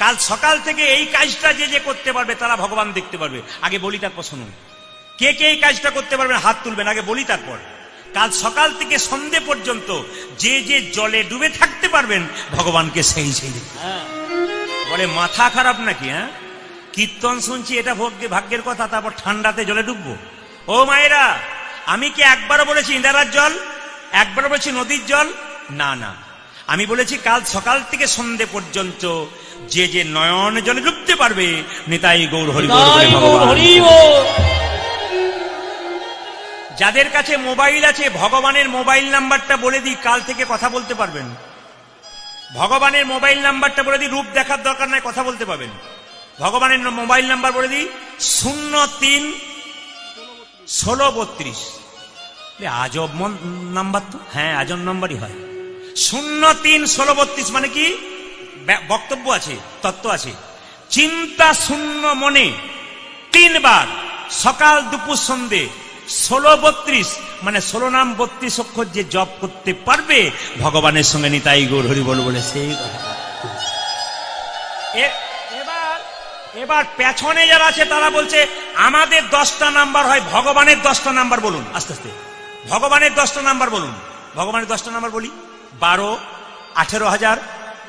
কাল সকাল থেকে এই কাজটা যে যে করতে পারবে তারা ভগবান দেখতে পারবে। আগে বলি তারপর শুনুন কে কে এই কাজটা করতে পারবেন হাত তুলবেন আগে বলি তারপর। কাল সকাল থেকে সন্ধে পর্যন্ত যে যে জলে ডুবে থাকতে পারবেন ভগবানকে সেই সেই হ্যাঁ। বলে মাথা খারাপ নাকি হ্যাঁ? কীর্তন শুনছি এটা ভাগ্যে ভাগ্যের কথা তারপর ঠান্ডাতে জলে ডুববো। ও মায়েরা আমি কি একবারও বলেছি ইন্দারার জল? একবারও বলেছি নদীর জল? না না। আমি বলেছি কাল সকাল থেকে সন্ধে পর্যন্ত যে যে নয়ন জলে ডুবতে পারবে নিতাই গৌর হরি। যাদের কাছে মোবাইল আছে ভগবানের মোবাইল নাম্বারটা বলে দিই কাল থেকে কথা বলতে পারবেন। ভগবানের মোবাইল নাম্বারটা বলে দিই রূপ দেখার দরকার নাই কথা বলতে পারবেন। ভগবানের মোবাইল নাম্বার বলে দিই শূন্য তিন ষোলো বত্রিশ। আজব নাম্বার তো? হ্যাঁ আজব নাম্বারই হয়। শূন্য তিন ষোলো বত্রিশ মানে কি? বক্তব্য আছে, তত্ত্ব আছে। চিন্তা শূন্য মনে তিনবার, সকাল দুপুর সন্ধে, ষোলো বত্রিশ মানে ষোলো নাম বত্রিশ অক্ষর যে জপ করতে পারবে, ভগবানের সঙ্গে নিতাই গৌর হরি বল বলে সেই এবার এবার পেছনে যারা আছে তারা বলছে, আমাদের দশটা নাম্বার হয়, ভগবানের দশটা নাম্বার বলুন, আস্তে আস্তে। ভগবানের দশটা নাম্বার বলুন, ভগবানের দশটা নাম্বার বলি, বারো, আঠেরো হাজার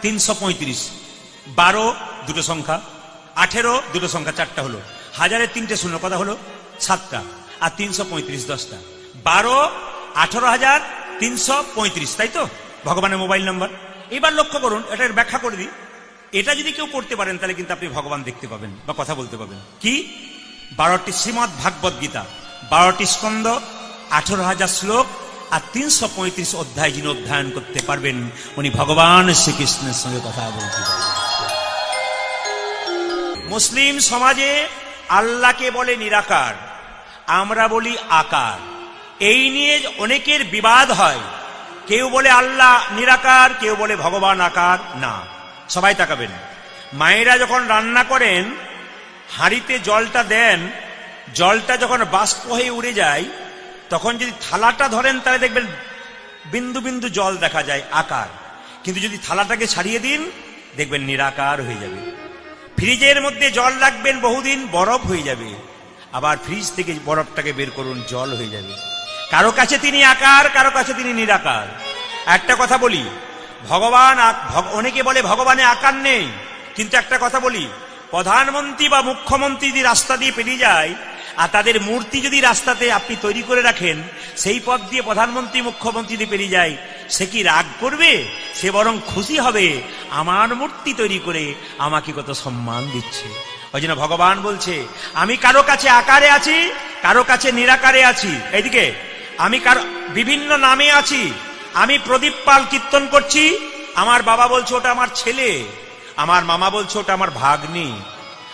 তিনশো পঁয়ত্রিশ। বারো, দুটো সংখ্যা। আঠেরো, দুটো সংখ্যা, চারটা হলো। হাজারের তিনটে শূন্য কথা হলো? সাতটা। আর তিনশো পঁয়ত্রিশ, দশটা। বারো, আঠারো হাজার তিনশো পঁয়ত্রিশ, তাই তো? ভগবানের মোবাইল নাম্বার। এবার লক্ষ্য করুন এটার ব্যাখ্যা করে দিই। এটা যদি কেউ করতে পারেন, তাহলে কিন্তু আপনি ভগবান দেখতে পাবেন বা কথা বলতে পাবেন। কি? বারোটি শ্রীমৎ ভাগবত গীতা। বারোটি স্কন্দ আঠারো হাজার শ্লোক আর তিনশো পঁয়ত্রিশ অধ্যায় যিনি অধ্যয়ন করতে পারবেন, উনি ভগবান শ্রীকৃষ্ণের সঙ্গে কথা বলতে মুসলিম সমাজে আল্লাহকে বলে নিরাকার, আমরা বলি আকার। এই নিয়ে অনেকের বিবাদ হয়। কেউ বলে আল্লাহ নিরাকার, কেউ বলে ভগবান আকার। না, সবাই তাকাবেন। মায়েরা যখন রান্না করেন, হাঁড়িতে জলটা দেন, জলটা যখন বাষ্প হয়ে উড়ে যায় তখন যদি থালাটা ধরেন, তাহলে দেখবেন বিন্দু বিন্দু জল দেখা যায় আকার। কিন্তু যদি থালাটাকে ছাড়িয়ে দিন, দেখবেন নিরাকার হয়ে যাবে। ফ্রিজের মধ্যে জল রাখবেন বহুদিন, বরফ হয়ে যাবে। আবার ফ্রিজ থেকে বরফটাকে বের করুন, জল হয়ে যাবে। কারও কাছে তিনি আকার, কারও কাছে তিনি নিরাকার। একটা কথা বলি, ভগবান অনেকে বলে ভগবানে আকার নেই। কিন্তু একটা কথা বলি, প্রধানমন্ত্রী বা মুখ্যমন্ত্রী যদি রাস্তা দিয়ে পেরিয়ে যায় আর তাদের মূর্তি যদি রাস্তাতে আপনি তৈরি করে রাখেন, সেই পথ দিয়ে প্রধানমন্ত্রী মুখ্যমন্ত্রী পেরিয়ে যায়। সে কি রাগ করবে? সে বরং খুশি হবে। আমার মূর্তি তৈরি করে আমাকে কত সম্মান দিচ্ছে। ওই জন্য ভগবান বলছে, আমি কারও কাছে আকারে আছি, কারও কাছে নিরাকারে আছি। এইদিকে, আমি কারও বিভিন্ন নামে আছি। আমি প্রদীপ পাল কীর্তন করছি। আমার বাবা বলছে, ওটা আমার ছেলে। আমার মামা বলছে, ওটা আমার ভাগ্নি।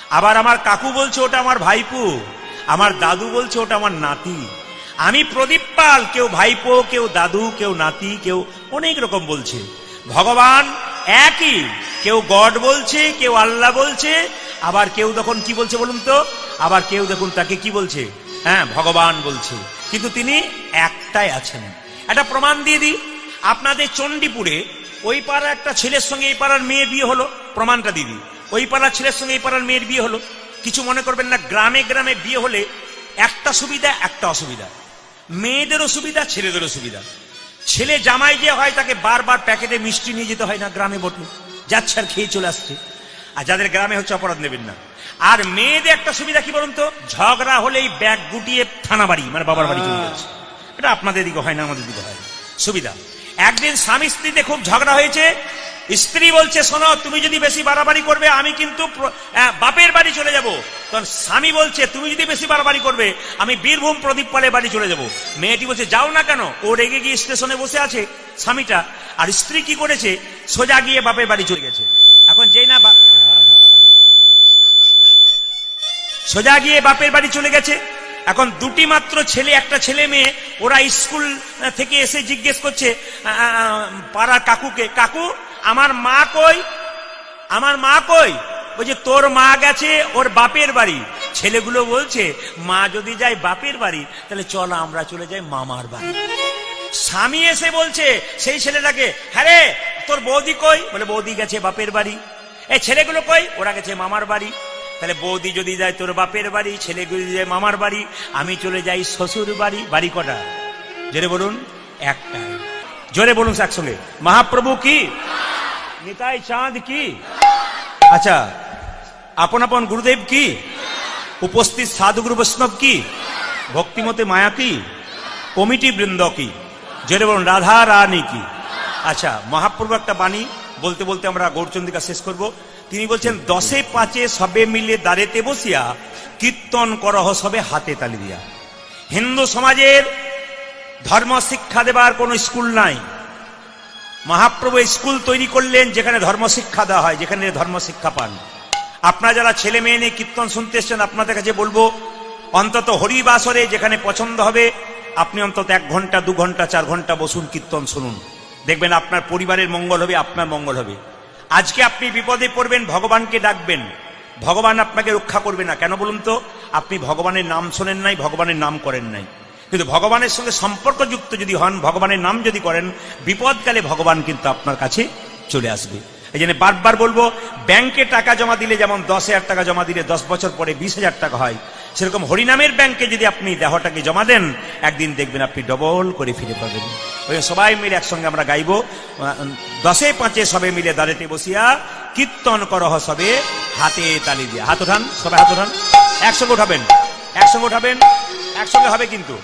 আবার আমার কাকু বলছে, ওটা আমার ভাইপু। আমার দাদু বলছে ওটা আমার নাতি। আমি প্রদীপ পাল, কেউ ভাইপো, কেউ দাদু, কেউ নাতি, কেউ অনেক রকম বলছে। ভগবান একই, কেউ গড বলছে, কেউ আল্লাহ বলছে, আবার কেউ তখন কি বলছে বলুন তো? আবার কেউ দেখুন তাকে কি বলছে? হ্যাঁ ভগবান বলছে। কিন্তু তিনি একটাই আছেন। একটা প্রমাণ দিয়ে দিই। আপনাদের চণ্ডীপুরে ওই পাড়ার একটা ছেলের সঙ্গে এই পাড়ার মেয়ে বিয়ে হলো। প্রমাণটা দিদি ওই পাড়ার ছেলের সঙ্গে এই পাড়ার মেয়ের বিয়ে হলো। কিছু মনে করবেন না, গ্রামে গ্রামে বিয়ে হলে একটা সুবিধা, একটা অসুবিধা। মেয়েদেরও সুবিধা, ছেলেদেরও সুবিধা। ছেলে জামাই যে হয় তাকে বারবার প্যাকেটে মিষ্টি নিয়ে যেতে হয় না গ্রামে বটু। যাচ্ছে আর খেয়ে চলে আসছে। আর যাদের গ্রামে হচ্ছে অপরাধ নেবেন না। আর মেয়েদের একটা সুবিধা কি বলুন তো? ঝগড়া হলেই ব্যাগ গুটিয়ে থানা বাড়ি মানে বাবার বাড়ি চলে যাচ্ছে। এটা আপনাদের দিকে হয় না আমাদের দিকে হয় সুবিধা। একদিন স্বামী স্ত্রীতে খুব ঝগড়া হয়েছে স্ত্রী বলছে, শোনো, তুমি যদি বেশি বাড়াবাড়ি করবে, আমি কিন্তু বাপের বাড়ি চলে যাব। তখন স্বামী বলছে, তুমি যদি বেশি বাড়াবাড়ি করবে, আমি বীরভূম প্রদীপ পালের বাড়ি চলে যাব। মেয়েটি বলছে, যাও না কেন? ও রেগে গিয়ে স্টেশনে বসে আছে, স্বামীটা। আর স্ত্রী কি করেছে? সোজা গিয়ে বাপের বাড়ি চলে গেছে। এখন যেই না সোজা গিয়ে বাপের বাড়ি চলে গেছে। এখন দুটি মাত্র ছেলে, একটা ছেলে মেয়ে, ওরা স্কুল থেকে এসে জিজ্ঞেস করছে পাড়ার কাকুকে, কাকু আমার মা কই? আমার মা কই? বলছে তোর মা গেছে ওর বাপের বাড়ি। ছেলেগুলো বলছে, মা যদি যায় বাপের বাড়ি, তাহলে চল আমরা চলে যাই মামার বাড়ি। স্বামী এসে বলছে, সেই ছেলেটাকে হ্যাঁ তোর বৌদি কই? বলে, বৌদি গেছে বাপের বাড়ি। এই ছেলেগুলো কই? ওরা গেছে মামার বাড়ি। তাহলে বৌদি যদি যায় তোর বাপের বাড়ি, ছেলেগুলো যদি যায় মামার বাড়ি, আমি চলে যাই শ্বশুর বাড়ি। বাড়ি কটা? জোরে বলুন, একটাই। জোরে বলুন একসঙ্গে। মহাপ্রভু কি? নিতাই চাঁদ কি আচ্ছা আপন আপন গুরুদেব কি উপস্থিত সাধুগুরু বৈষ্ণব কি ভক্তিমতে মায়া কি কমিটি বৃন্দ কি জোরে বলুন রাধা রানী কি আচ্ছা মহাপ্রভু একটা বাণী বলতে বলতে আমরা গৌরচন্দিকা শেষ করব তিনি বলছেন দশে পাঁচে সবে মিলে দাঁড়েতে বসিয়া কীর্তন করহ সবে হাতে তালি দিয়া হিন্দু সমাজের ধর্ম শিক্ষা দেবার কোনো স্কুল নাই মহাপ্রভু স্কুল তৈরি করলেন যেখানে ধর্ম শিক্ষা দেওয়া হয়, যেখানে ধর্ম শিক্ষা পান। আপনারা যারা ছেলে মেয়ে নিয়ে কীর্তন শুনতে এসছেন, আপনাদের কাছে বলব, অন্তত হরিবাসরে যেখানে পছন্দ হবে, আপনি অন্তত এক ঘণ্টা, দু ঘণ্টা, চার ঘণ্টা বসুন, কীর্তন শুনুন। দেখবেন আপনার পরিবারের মঙ্গল হবে, আপনার মঙ্গল হবে। আজকে আপনি বিপদে পড়বেন, ভগবানকে ডাকবেন। ভগবান আপনাকে রক্ষা করবে না। কেন বলুন তো? আপনি ভগবানের নাম শোনেন নাই, ভগবানের নাম করেন নাই। কিন্তু ভগবানের সঙ্গে সম্পর্কযুক্ত যদি হন, ভগবানের নাম যদি করেন, বিপদকালে ভগবান কিন্তু আপনার কাছে চলে আসবে। এই জন্য বারবার বলব, ব্যাংকে টাকা জমা দিলে যেমন দশ হাজার টাকা জমা দিলে দশ বছর পরে বিশ হাজার টাকা হয়, সেরকম হরিনামের ব্যাংকে যদি আপনি দেহটাকে জমা দেন, একদিন দেখবেন আপনি ডবল করে ফিরে পাবেন। ওই সবাই মিলে একসঙ্গে আমরা গাইবো। দশে পাঁচে সবে মিলে দাঁড়াতে বসিয়া কীর্তন করহ সবে হাতে তালি দিয়ে। হাত ওঠান, সবাই হাত ওঠান। একসঙ্গে উঠাবেন একসঙ্গে উঠাবেন, একসঙ্গে হবে কিন্তু।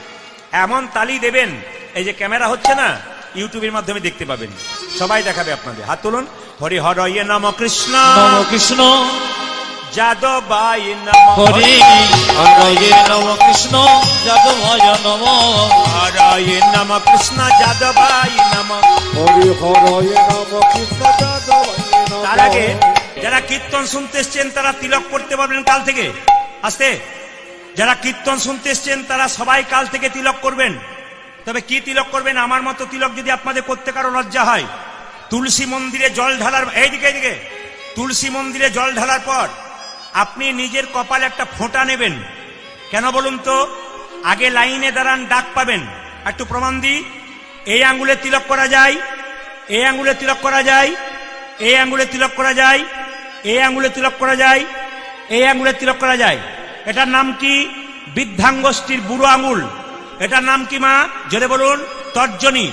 এমন তালি দেবেন এই যে ক্যামেরা হচ্ছে না ইউটিউবের মাধ্যমে দেখতে পাবেন। সবাই দেখাবে আপনাদের। হাত তুলুন। হরি হরয়ে নম কৃষ্ণ। নম কৃষ্ণ। যাদবাই নম। হরে হরয়ে নম কৃষ্ণ। যাদবায় নম। হরয়ে নম কৃষ্ণ। যাদবাই নম। হরি হরয়ে নম কৃষ্ণ। যাদবায় নমঃ। তার আগে যারা কীর্তন শুনতে এসছেন তারা তিলক করতে পারবেন কাল থেকে। আসতে। যারা কীর্তন শুনতে এসছেন, তারা সবাই কাল থেকে তিলক করবেন। তবে কি তিলক করবেন? আমার মতো তিলক যদি আপনাদের করতে কারও লজ্জা হয়, তুলসী মন্দিরে জল ঢালার এইদিকে এইদিকে। তুলসী মন্দিরে জল ঢালার পর আপনি নিজের কপালে একটা ফোঁটা নেবেন। কেন বলুন তো? আগে লাইনে দাঁড়ান, ডাক পাবেন। একটু প্রমাণ দিই। এই আঙ্গুলে তিলক করা যায়, এই আঙ্গুলে তিলক করা যায়, এই আঙ্গুলে তিলক করা যায়, এই আঙ্গুলে তিলক করা যায়, এই আঙ্গুলে তিলক করা যায়। এটার নাম কি? বৃদ্ধাঙ্গষ্ঠীর বুড়ো আঙুল। এটার নাম কি মা? জোরে বলুন, তর্জনী।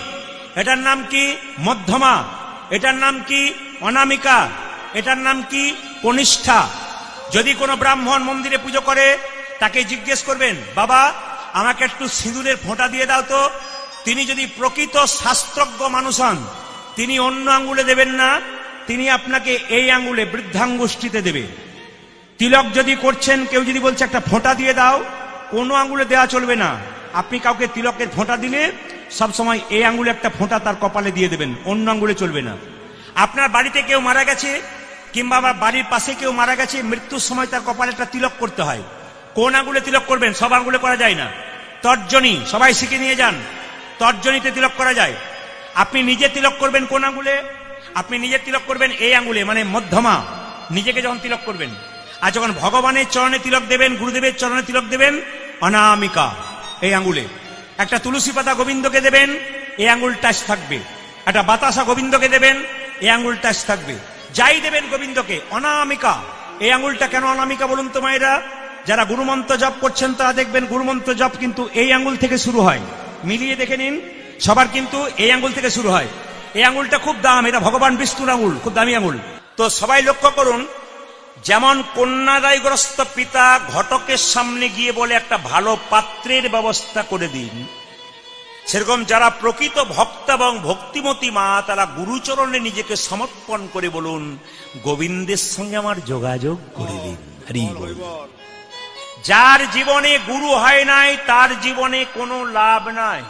এটার নাম কি? মধ্যমা। এটার নাম কি? অনামিকা। এটার নাম কি? কনিষ্ঠা। যদি কোনো ব্রাহ্মণ মন্দিরে পুজো করে, তাকে জিজ্ঞেস করবেন, বাবা, আমাকে একটু সিঁদুরের ফোঁটা দিয়ে দাও তো। তিনি যদি প্রকৃত শাস্ত্রজ্ঞ মানুষ হন, তিনি অন্য আঙ্গুলে দেবেন না, তিনি আপনাকে এই আঙ্গুলে বৃদ্ধাঙ্গুষ্ঠিতে দেবে। তিলক যদি করছেন, কেউ যদি বলছে একটা ফোঁটা দিয়ে দাও, কোনো আঙ্গুলে দেওয়া চলবে না। আপনি কাউকে তিলকের ফোঁটা দিলে সবসময় এই আঙ্গুলে একটা ফোঁটা তার কপালে দিয়ে দেবেন, অন্য আঙ্গুলে চলবে না। আপনার বাড়িতে কেউ মারা গেছে, কিংবা আমার বাড়ির পাশে কেউ মারা গেছে, মৃত্যুর সময় তার কপালে একটা তিলক করতে হয়। কোন আঙ্গুলে তিলক করবেন, সব আঙ্গুলে করা যায় না। তর্জনী, সবাই শিখে নিয়ে যান। তর্জনীতে তিলক করা যায়। আপনি নিজে তিলক করবেন কোন আঙ্গুলে আপনি নিজে তিলক করবেন এই আঙ্গুলে মানে মধ্যমা। নিজেকে যখন তিলক করবেন। আর যখন ভগবানের চরণে তিলক দেবেন, গুরুদেবের চরণে তিলক দেবেন, অনামিকা, এই আঙ্গুলে একটা তুলসী পাতা গোবিন্দকে দেবেন, এই আঙ্গুল টাচ থাকবে। একটা বাতাসা গোবিন্দকে দেবেন, এই আঙ্গুল টাচ থাকবে। যাই দেবেন গোবিন্দকে, অনামিকা। এই আঙ্গুলটা কেন অনামিকা বলুন তো মায়েরা? যারা গুরুমন্ত্র জপ করছেন, তারা দেখবেন গুরুমন্ত্র জপ কিন্তু এই আঙ্গুল থেকে শুরু হয়। মিলিয়ে দেখে নিন, সবার কিন্তু এই আঙ্গুল থেকে শুরু হয়। এই আঙ্গুলটা খুব দাম, এটা ভগবান বিষ্ণুর আঙ্গুল খুব দামি আঙ্গুল তো সবাই লক্ষ্য করুন যেমন কন্যাদায়গ্রস্ত পিতা ঘটকের সামনে গিয়ে বলে একটা ভালো পাত্রের ব্যবস্থা করে দিন। সেরকম যারা প্রকৃত ভক্ত এবং ভক্তিমতী মা, তারা গুরুচরণে নিজেকে সমর্পণ করে বলুন, গোবিন্দের সঙ্গে আমার যোগাযোগ করে দিন। যার জীবনে গুরু হয় নাই, তার জীবনে কোনো লাভ নাই।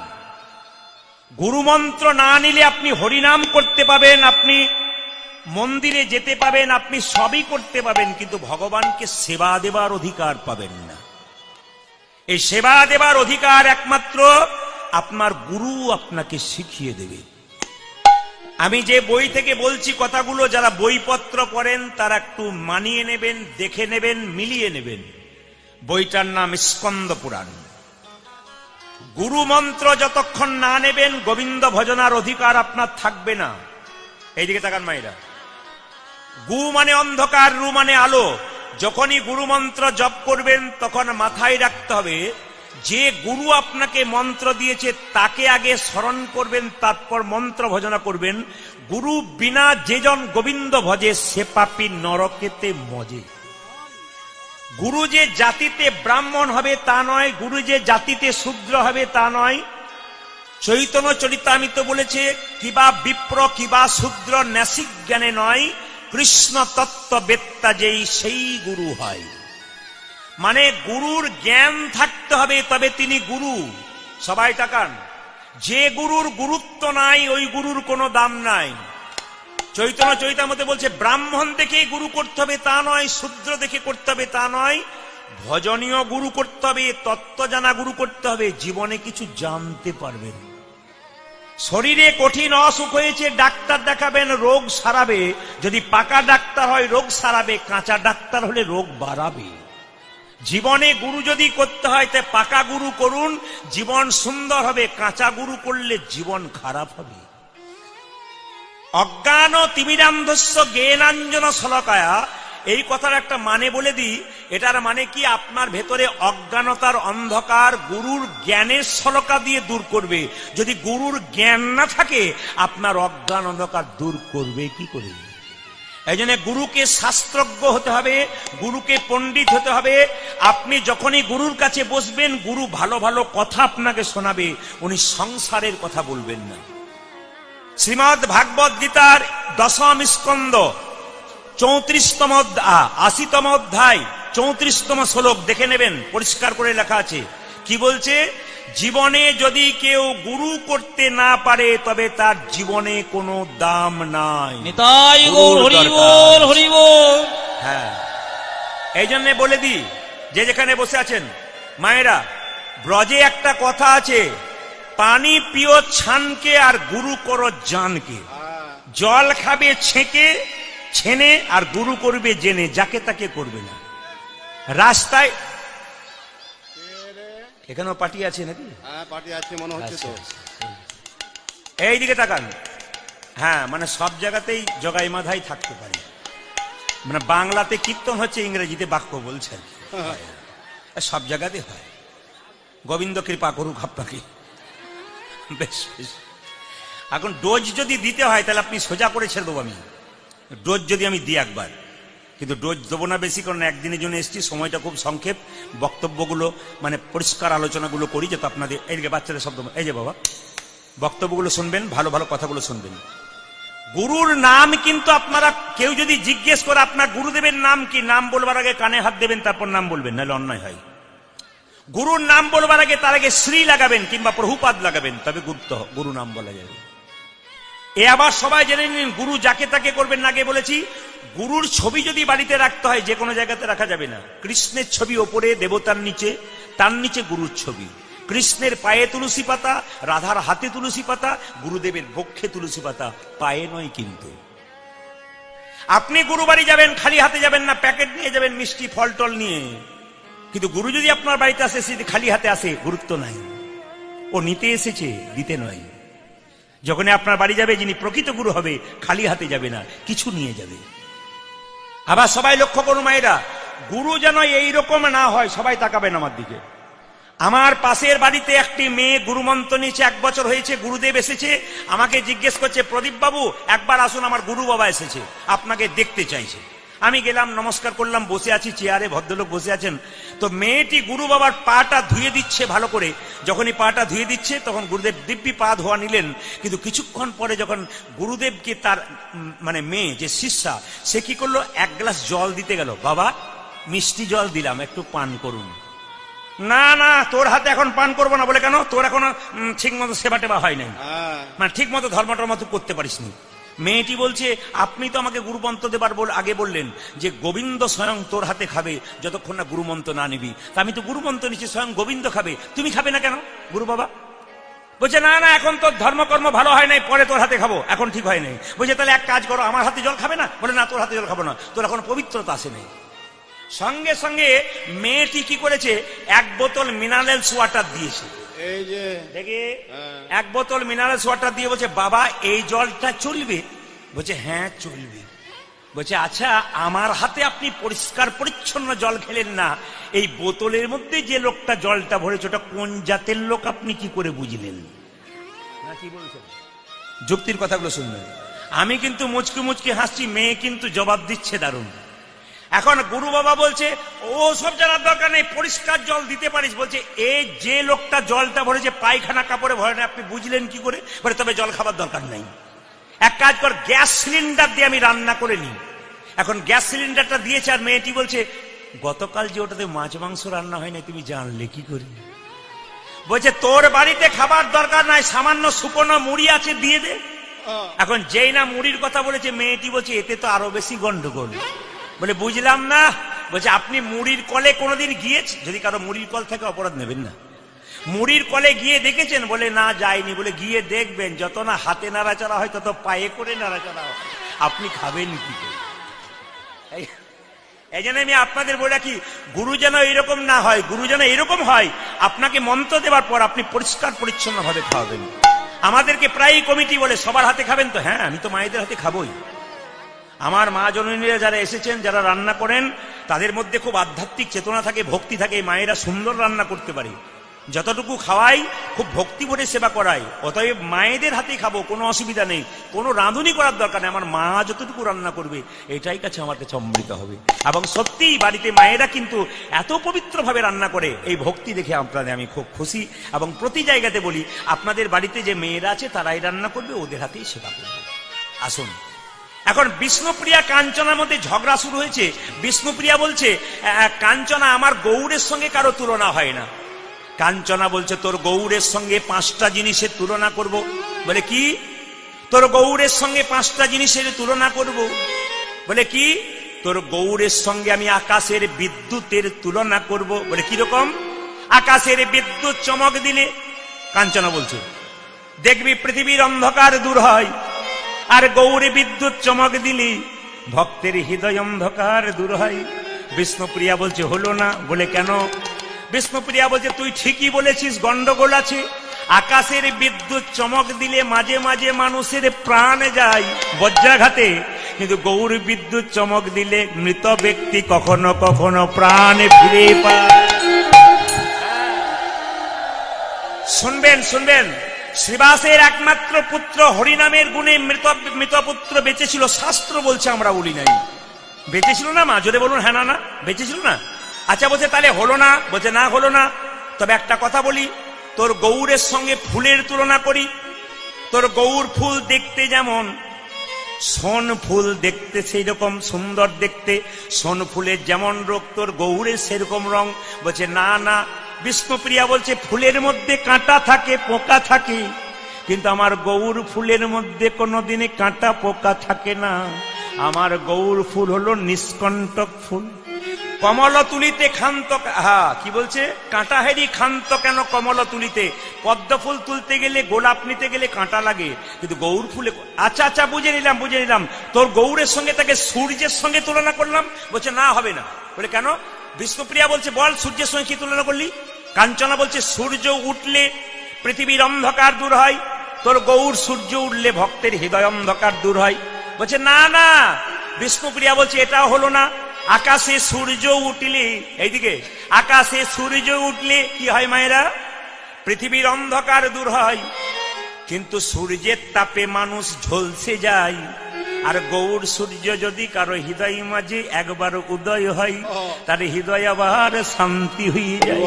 গুরুমন্ত্র না নিলে আপনি হরিনাম করতে পাবেন, আপনি মন্দিরে যেতে পাবেন, আপনি সবই করতে পাবেন, কিন্তু ভগবানকে সেবা দেবার অধিকার পাবেন না। এই সেবা দেবার অধিকার একমাত্র আপনার গুরু আপনাকে শিখিয়ে দেবে। আমি যে বই থেকে বলছি কথাগুলো, যারা বইপত্র পড়েন, তারা একটু মানিয়ে নেবেন, দেখে নেবেন, মিলিয়ে নেবেন। বইটার নাম স্কন্দ পুরাণ। গুরু মন্ত্র যতক্ষণ না নেবেন, গোবিন্দ ভজনার অধিকার আপনার থাকবে না। এইদিকে তাকান মাইরা গু মানে অন্ধকার, রু মানে আলো। যখনই গুরু মন্ত্র জপ করবেন, তখন মাথায় রাখতে হবে, যে গুরু আপনাকে মন্ত্র দিয়েছে, তাকে আগে স্মরণ করবেন, তারপর মন্ত্র ভজনা করবেন। গুরু বিনা যেজন গোবিন্দ ভজে, সে পাপি নরকেতে মজে। গুরু যে জাতিতে ব্রাহ্মণ হবে, তা নয়। গুরু যে জাতিতে শূদ্র হবে, তা নয়। চৈতন্য চরিতামিত বলেছে, কিবা বিপ্র, কিবা শূদ্র, ন্যাসিক জ্ঞানে নয়। কৃষ্ণ তত্ত্ব বেত্তা যেই সেই গুরু হয়। মানে গুরুর জ্ঞান থাকতে হবে, তবে তিনি গুরু। সবাই তাকান। যে গুরুর গুরুত্ব নাই, ওই গুরুর কোনো দাম নাই। চৈতন্য চৈতামতে বলছে, ব্রাহ্মণ দেখে গুরু করতে হবে, তা নয়। শূদ্র দেখে করতে হবে, তা নয়। ভজনীয় গুরু করতে হবে তত্ত্ব জানা গুরু করতে হবে। জীবনে কিছু জানতে পারবেন। শরীরে কঠিন অসুখ হয়েছে, ডাক্তার দেখাবেন, রোগ সারাবে। যদি পাকা ডাক্তার হয়, রোগ সারাবে, কাঁচা ডাক্তার হলে রোগ বাড়াবে। জীবনে গুরু যদি করতে হয়, তা পাকা গুরু করুন, জীবন সুন্দর হবে, কাঁচা গুরু করলে জীবন খারাপ হবে। অজ্ঞান তিমিরান্ধস্য জ্ঞানাঞ্জন সলকায়া এই কথার একটা মানে বলে দিই, এটার মানে কি আপনার ভেতরে অজ্ঞানতার অন্ধকার গুরুর জ্ঞানের সলকা দিয়ে দূর করবে। যদি গুরুর জ্ঞান না থাকে, আপনার অজ্ঞান অন্ধকার দূর করবে কি করে? এই জন্য গুরুকে শাস্ত্রজ্ঞ হতে হবে, গুরুকে পণ্ডিত হতে হবে। আপনি যখনই গুরুর কাছে বসবেন, গুরু ভালো ভালো কথা আপনাকে শোনাবে, উনি সংসারের কথা বলবেন না। শ্রীমদ ভাগবত গীতার দশম স্কন্দ চৌত্রিশতম আশিতম অধ্যায় চৌত্রিশতম শ্লোক দেখে নেবেন পরিষ্কার করে লেখা আছে। কি বলছে? জীবনে যদি কেউ গুরু করতে না পারে তবে তার জীবনে কোনো দাম নাই। নিতাই গৌর গুরুর হরি দরকার। বল হরি বল। হ্যাঁ। এই জন্য বলে দিই যে যেখানে বসে আছেন মায়েরা ব্রজে একটা কথা আছে পানি পিও ছানকে আর গুরু করো জানকে। জল খাবে ছেঁকে ছেনে আর গুরু করবে জেনে যাকে তাকে করবে না। রাস্তায় এখানেও পার্টি আছে নাকি? হ্যাঁ পার্টি আছে মনে হচ্ছে তো। এই দিকে তাকান। হ্যাঁ মানে সব জায়গাতেই জগাই মাধাই থাকতে পারে। মানে বাংলাতে কীর্তন হচ্ছে ইংরেজিতে বাক্য বলছেন। সব জায়গাতে হয়। গোবিন্দ কৃপা করুক আপনাকে। বেশ বেশ। এখন ডোজ যদি দিতে হয় তাহলে আপনি সোজা করে ছেড়ে দেবো আমি। ডোজ যদি আমি দিই একবার, কিন্তু ডোজ দেবো না বেশি, কারণ একদিনের জন্য এসছি, সময়টা খুব সংক্ষেপ, বক্তব্যগুলো মানে পরিষ্কার আলোচনাগুলো করি, যাতে আপনাদের এইদিকে বাচ্চাদের শব্দ, এই যে বাবা, বক্তব্যগুলো শুনবেন, ভালো ভালো কথাগুলো শুনবেন। গুরুর নাম কিন্তু আপনারা, কেউ যদি জিজ্ঞেস করে আপনার গুরুদেবের নাম কি, নাম বলবার আগে কানে হাত দেবেন, তারপর নাম বলবেন, নাহলে অন্যায় হয়। গুরুর নাম বলবার আগে তার আগে শ্রী লাগাবেন, কিংবা প্রভুপাদ লাগাবেন, তবে গুরুত্ব, গুরু নাম বলা যাবে। এ আবার সবাই জেনে নিন, গুরু যাকে তাকে করবেন আগে বলেছি, গুরুর ছবি যদি বাড়িতে রাখতে হয়, যে কোনো জায়গাতে রাখা যাবে না। কৃষ্ণের ছবি ওপরে, দেবতার নিচে, তার নিচে গুরুর ছবি। কৃষ্ণের পায়ে তুলসী পাতা, রাধার হাতে তুলসী পাতা, গুরুদেবের বক্ষে তুলসী পাতা, পায়ে নয় কিন্তু। আপনি গুরু বাড়ি যাবেন, খালি হাতে যাবেন না, প্যাকেট নিয়ে যাবেন, মিষ্টি ফল টল নিয়ে। কিন্তু গুরু যদি আপনার বাড়িতে আসে, সে খালি হাতে আসে, গুরুত্ব নাই। ও নিতে এসেছে, দিতে নয়। যখনই আপনার বাড়ি যাবে, যিনি প্রকৃত গুরু হবে, খালি হাতে যাবে না, কিছু নিয়ে যাবে। আবার সবাই লক্ষ্য করুন মায়েরা, গুরু যেন এইরকম না হয়, সবাই তাকাবেন আমার দিকে। আমার পাশের বাড়িতে একটি মেয়ে গুরুমন্ত্র নিয়েছে, এক বছর হয়েছে, গুরুদেব এসেছে, আমাকে জিজ্ঞেস করছে প্রদীপ বাবু একবার আসুন, আমার গুরু বাবা এসেছে, আপনাকে দেখতে চাইছে। আমি গেলাম নমস্কার করলাম বসে আছি চেয়ারে ভদ্রলোক বসে আছেন। তো মেয়েটি গুরু বাবার পাটা ধুয়ে দিচ্ছে ভালো করে। যখনই পাটা ধুয়ে দিচ্ছে তখন গুরুদেব দিব্যি পা ধোয়া নিলেন। কিন্তু কিছুক্ষণ পরে যখন গুরুদেবকে তার মানে মেয়ে যে শিষ্যা সে কি করল? এক গ্লাস জল দিতে গেল। বাবা মিষ্টি জল দিলাম একটু পান করুন। না না তোর হাতে এখন পান করব না বলে কেন? তোর এখনও ঠিক মতো সেবা টেবা হয় নাই। হ্যাঁ। মানে ঠিক মতো ধর্ম টর্ম করতে পারিসনি। মেয়েটি বলছে, আপনি তো আমাকে গুরুমন্ত্র দেবার বল, আগে বললেন যে গোবিন্দ স্বয়ং তোর হাতে খাবে, যতক্ষণ না গুরুমন্ত্র না নিবি। তা আমি তো গুরুমন্ত্র নিচ্ছি, স্বয়ং গোবিন্দ খাবে। তুমি খাবে না কেন, গুরু বাবা? বলছে, না না, এখন তোর ধর্মকর্ম ভালো হয় নাই, পরে তোর হাতে খাব, এখন ঠিক হয় নাই। বলছে, তাহলে এক কাজ করো, আমার হাতে জল খাবে না? বলে, না, তোর হাতে জল খাব না, তোর এখন পবিত্রতা আসে নাই। সঙ্গে সঙ্গে মেয়েটি কি করেছে, এক বোতল মিনারেলস ওয়াটার দিয়েছে। এই যে দেখে হ্যাঁ। এক বোতল মিনারেলস ওয়াটার দিয়ে বলছে বাবা এই জলটা চলবে? বলছে হ্যাঁ চলবে। বলছে আচ্ছা আমার হাতে আপনি পরিষ্কার পরিচ্ছন্ন জল খেলেন না। এই বোতলের মধ্যে যে লোকটা জলটা ভরেছে ওটা কোন জাতের লোক আপনি কি করে বুঝলেন? না কি বলছেন? যুক্তির কথাগুলো শুনবেন। আমি কিন্তু মুচকি মুচকি হাসছি মেয়ে কিন্তু জবাব দিচ্ছে দারুণ। এখন গুরু বাবা বলছে ও সব জানার দরকার নেই পরিষ্কার জল দিতে পারিস। বলছে এই যে লোকটা জলটা ভরেছে পায়খানা কাপড়ে ভরে না আপনি বুঝলেন কি করে? বলে তবে জল খাবার দরকার নাই। এক কাজ কর গ্যাস সিলিন্ডার দিয়ে আমি রান্না করে নিই। এখন গ্যাস সিলিন্ডারটা দিয়েছে আর মেয়েটি বলছে গতকাল যে ওটাতে মাছ মাংস রান্না হয় না তুমি জানলে কি করি? বলছে তোর বাড়িতে খাবার দরকার নাই সামান্য শুকনো মুড়ি আছে দিয়ে দে। এখন যেই না মুড়ির কথা বলেছে মেয়েটি বলছে এতে তো আরও বেশি গন্ডগোল। বলে, বুঝলাম না। বলছে, আপনি মুড়ির কলে কোনোদিন গিয়েছেন? যদি কারও মুড়ির কল থেকে, অপরাধ নেবেন না। মুড়ির কলে গিয়ে দেখেছেন? বলে, না যায়নি বলে, গিয়ে দেখবেন, যত না হাতে নাড়াচাড়া হয়, তত পায়ে করে নাড়াচাড়া হয়। আপনি খাবেন কি এই- জন্য আমি আপনাদের বলে রাখি, গুরু যেন এরকম না হয়, গুরু যেন এরকম হয়, আপনাকে মন্ত্র দেওয়ার পর আপনি পরিষ্কার পরিচ্ছন্ন ভাবে খাওয়াবেন। আমাদেরকে প্রায় কমিটি বলে, সবার হাতে খাবেন তো? হ্যাঁ আমি তো মায়েদের হাতে খাবই। আমার মা জননীরা যারা এসেছেন, যারা রান্না করেন, তাদের মধ্যে খুব আধ্যাত্মিক চেতনা থাকে, ভক্তি থাকে মায়েরা সুন্দর রান্না করতে পারে। যতটুকু খাওয়াই, খুব ভক্তি ভরে সেবা করাই। অতএব মায়েদের হাতেই খাব, কোনো অসুবিধা নেই। কোনো রাঁধুনি করার দরকার নেই। আমার মা যতটুকু রান্না করবে, এটাই কাছে আমার কাছে অমৃত হবে। এবং সত্যিই বাড়িতে মায়েরা কিন্তু এত পবিত্রভাবে রান্না করে, এই ভক্তি দেখে আপনাদের আমি খুব খুশি। এবং প্রতি জায়গাতে বলি, আপনাদের বাড়িতে যে মেয়েরা আছে, তারাই রান্না করবে, ওদের হাতেই সেবা করবে। আসুন। এখন বিষ্ণুপ্রিয়া কাঞ্চনার মধ্যে ঝগড়া শুরু হয়েছে। বিষ্ণুপ্রিয়া বলছে কাঞ্চনা, আমার গৌরের সঙ্গে কারও তুলনা হয় না। কাঞ্চনা বলছে, তোর গৌরের সঙ্গে পাঁচটা জিনিসের তুলনা করব। বলে, কি? তোর গৌরের সঙ্গে পাঁচটা জিনিসের তুলনা করব? বলে, কি? তোর গৌরের সঙ্গে আমি আকাশের বিদ্যুতের তুলনা করব। বলে, কি রকম? আকাশের বিদ্যুৎ চমক দিলে? কাঞ্চনা বলছে, দেখবি পৃথিবীর অন্ধকার দূর হয়। আর গৌরে বিদ্যুৎ চমক দিলি। ভক্তের হৃদয় অন্ধকার দূর হয়। বিষ্ণুপ্রিয়া বলছে, হলো না। বলে, কেন? বিষ্ণুপ্রিয়া বলছে, তুই ঠিকই বলেছিস, গন্ডগোল আছে। আকাশের বিদ্যুৎ চমক দিলে মাঝে মাঝে মানুষের প্রাণ যায় বজ্রাঘাতে। কিন্তু গৌর বিদ্যুৎ চমক দিলে মৃত ব্যক্তি কখনো কখনো প্রাণে ফিরে পায়। শুনবেন শুনবেন। শ্রীবাসের একমাত্র পুত্র হরিনামের গুণে মৃত মৃত পুত্র বেঁচেছিল, শাস্ত্র বলছে আমরা বলি নাই। বেঁচেছিল না মা? জোরে বলুন হ্যাঁ না না। বেঁচেছিল না? আচ্ছা বলছে, তাহলে হলো না? বলছে, না হলো না। তবে একটা কথা বলি, তোর গৌরের সঙ্গে ফুলের তুলনা করি। তোর গৌর ফুল দেখতে যেমন, সোন ফুল দেখতে সেই রকম সুন্দর দেখতে, সোন ফুলের যেমন রোগ, তোর গৌরের সেরকম রং। বলছে, না না বিষ্ণুপ্রিয়া বলছে, ফুলের মধ্যে কাঁটা থাকে, পোকা থাকে। কিন্তু আমার গৌর ফুলের মধ্যে কোনোদিনে কাঁটা, পোকা থাকে না। আমার গৌর ফুল হলো নিষ্কণ্টক ফুল। কমল তুলিতে খান্ত হ্যাঁ কি বলছে? কাঁটা হেরি খান্ত কেন কমল তুলিতে পদ্ম ফুল তুলতে গেলে, গোলাপ নিতে গেলে কাঁটা লাগে। কিন্তু গৌর ফুলে আচ্ছা আচ্ছা বুঝে নিলাম বুঝে নিলাম। তোর গৌরের সঙ্গে তাকে সূর্যের সঙ্গে তুলনা করলাম। বলছে, না, হবে না। বলে, কেন? বিষ্ণুপ্রিয়া বলছে, বল, সূর্যের সঙ্গে কি তুলনা করলি? কাঞ্চনা বলছে, সূর্য উঠলে পৃথিবীর অন্ধকার দূর হয়, তোর গৌর সূর্য উঠলে ভক্তের হৃদয় অন্ধকার দূর হয়। বলছে, না না বিষ্ণুপ্রিয়া বলছে, এটাও হলো না। আকাশে সূর্য উঠলে, এইদিকে, আকাশে সূর্য উঠলে কি হয় মায়েরা? পৃথিবীর অন্ধকার দূর হয়, কিন্তু সূর্যের তাপে মানুষ ঝলসে যায়। আর গৌর সূর্য যদি কারও হৃদয় মাঝে একবার উদয় হয় তার হৃদয় আবার শান্তি হয়ে যায়।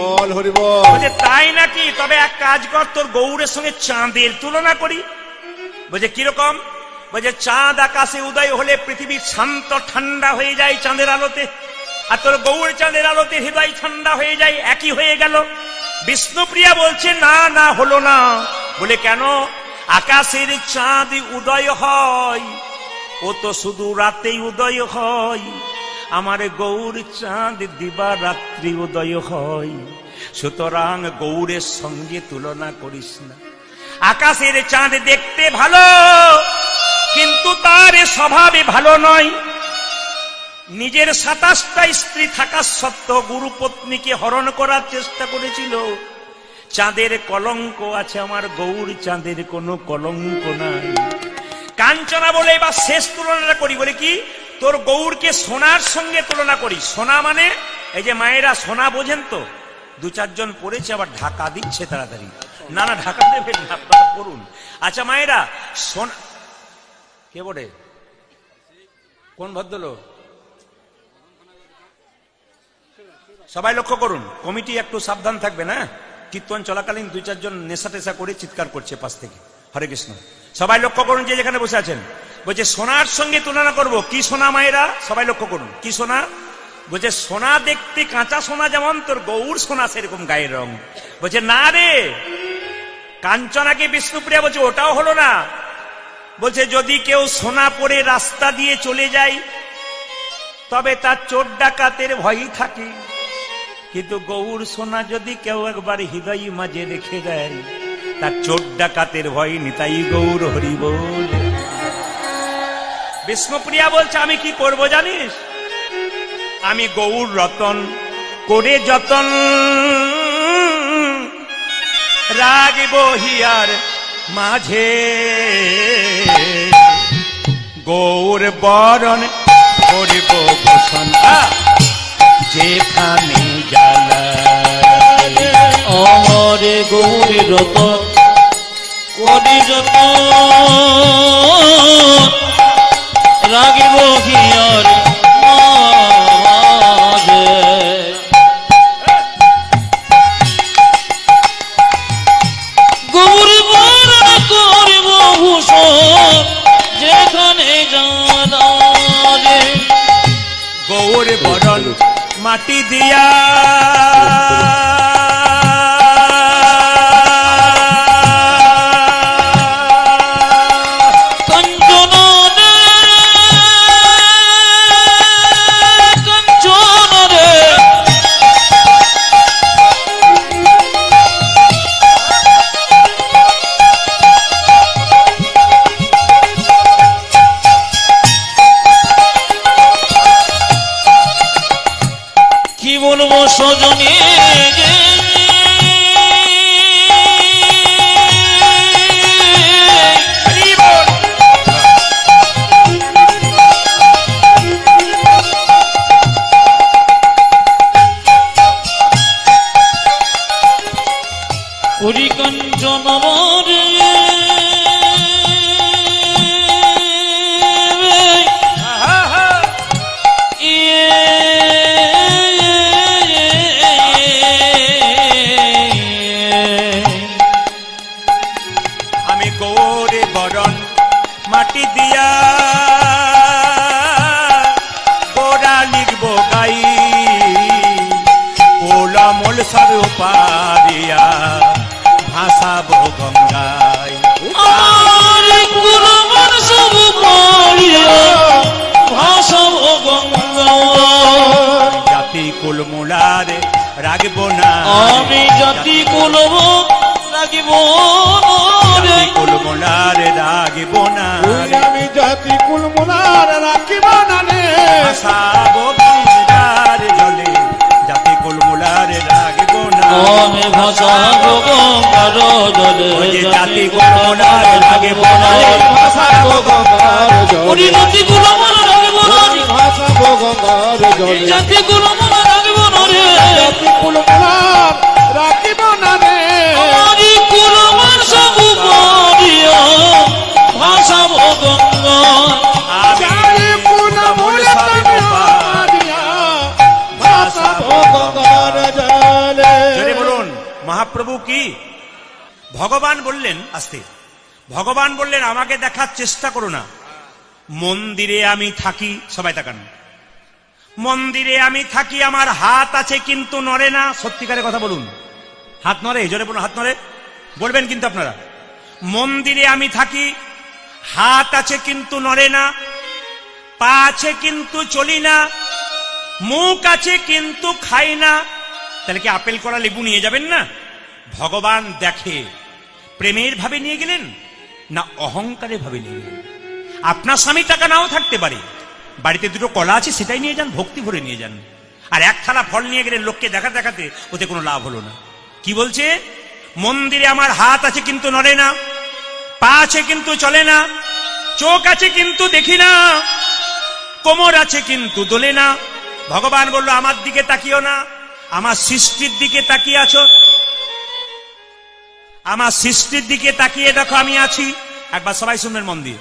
তাই নাকি? তবে এক কাজ কর তোর গৌরের সঙ্গে চাঁদের তুলনা করি। বলছে কীরকম? বলছে চাঁদ আকাশে উদয় হলে পৃথিবী শান্ত ঠান্ডা হয়ে যায় চাঁদের আলোতে আর তোর গৌর চাঁদের আলোতে হৃদয় ঠান্ডা হয়ে যায় একই হয়ে গেল। বিষ্ণুপ্রিয়া বলছে না না হলো না। বলে কেন? আকাশের চাঁদ উদয় হয় ও তো শুধু রাতেই উদয় হয়। আমার গৌর চাঁদ দিবা রাত্রি উদয় হয়। সুতরাং গৌরের সঙ্গে তুলনা করিস না। আকাশের চাঁদ দেখতে ভালো, কিন্তু তার স্বভাবে ভালো নয়। নিজের সাতাশটা স্ত্রী থাকা সত্ত্বেও গুরু পত্নীকে হরণ করার চেষ্টা করেছিল। চাঁদের কলঙ্ক আছে আমার গৌর চাঁদের কোনো কলঙ্ক নাই। কাঞ্চনা বলে এবার শেষ তুলনাটা করি, বলে কি? তোর গৌরকে সোনার সঙ্গে তুলনা করি। সোনা মানে এই যে মায়েরা সোনা বোঝেন তো, দু চারজন পড়েছে, আবার ঢাকা দিচ্ছে তাড়াতাড়ি। না না, ঢাকা দেবেন না, আপনারা পড়ুন। আচ্ছা মায়েরা, সোনা কে বলে? কোন ভদ্রলোক? সবাই লক্ষ্য করুন, কমিটি একটু সাবধান থাকবে না? কীর্তন চলাকালীন দুই চারজন নেশা টেশা করে চিৎকার করছে পাশ থেকে। হরে কৃষ্ণ। সবাই লক্ষ্য করুন যে যেখানে বসে আছেন। বলছে, সোনার সঙ্গে তুলনা করব। কি সোনা মায়েরা? সবাই লক্ষ্য করুন। কি সোনা? বলছে, সোনা দেখতে কাঁচা সোনা যেমন, তোর গৌর সোনা সেরকম গায়ের রং। বলছে, না রে! কাঞ্চনাকে বিষ্ণুপ্রিয়া? বলছে, ওটাও হলো না। বলছে, যদি কেউ সোনা পরে রাস্তা দিয়ে চলে যায়, তবে তার চোর ডাকাতের ভয়ই থাকে। কিন্তু গৌর সোনা যদি কেউ একবার হৃদয় মাঝে রেখে দেয় তার চোর ডাকাতের ভয় নিতাই গৌর হরি বল। বিষ্ণুপ্রিয়া বলছে, আমি কি করব জানিস? আমি গৌর রতন, করে যতন। রাগব হিয়ার মাঝে গৌর বরণ করিব আ! যেখানে জ্বালায় অমরে গৌরী রতন করি যত রাগিব হিয়ার গৌর বরণ মাটি দিয়া। রাখব না। আমি জাতি কুলব লাগিব রে জাতি কুলমুলারে রাখব না। আমি জাতি কুলমুলার রাখিব গঙ্গার জলে জাতি কুলমুলারে রাখব না। আমি ভাষাব গঙ্গার জলে জাতি কুলমুলারে রাখব না। ভাষা গঙ্গার ওরি জলে। জাতি কুলমান রাখব না। ভাষা গঙ্গার জলে। জাতি কুলমান মহাপ্রভু কি? ভগবান বললেন, আস্তে, ভগবান বললেন, আমাকে দেখার চেষ্টা করো না। মন্দিরে আমি থাকি, সবাই তাকান। মন্দিরে আমি থাকি, আমার হাত আছে কিন্তু নড়ে না। সত্যিকারের কথা বলুন। হাত নড়ে, জোরে বলুন, হাত নড়ে। বলবেন কিন্তু আপনারা। মন্দিরে আমি থাকি, হাত আছে কিন্তু নড়ে না, পা আছে কিন্তু চলি না, মুখ আছে কিন্তু খাই না। তাহলে কি আপেল করা লেবু নিয়ে যাবেন না? ভগবান দেখে। প্রেমের ভাবে নিয়ে গেলেন, না অহংকারের ভাবে নিয়ে গেলেন? আপনার স্বামী টাকা নাও থাকতে পারে। বাড়িতে দুটো কলা আছে, সেটাই নিয়ে যান, ভক্তি ভরে নিয়ে যান। আর এক থালা ফল নিয়ে গেলেন লোককে দেখা দেখাতে, ওতে কোনো লাভ হলো না। কি বলছে? মন্দিরে আমার হাত আছে কিন্তু নড়ে না, পা আছে কিন্তু চলে না, চোখ আছে কিন্তু দেখি না, কোমর আছে কিন্তু দোলে না। ভগবান বলল, আমার দিকে তাকিও না, আমার সৃষ্টির দিকে তাকিয়ে আছো আমার সৃষ্টির দিকে তাকিয়ে দেখো আমি আছি। একবার সবাই শুনবেন মন্দির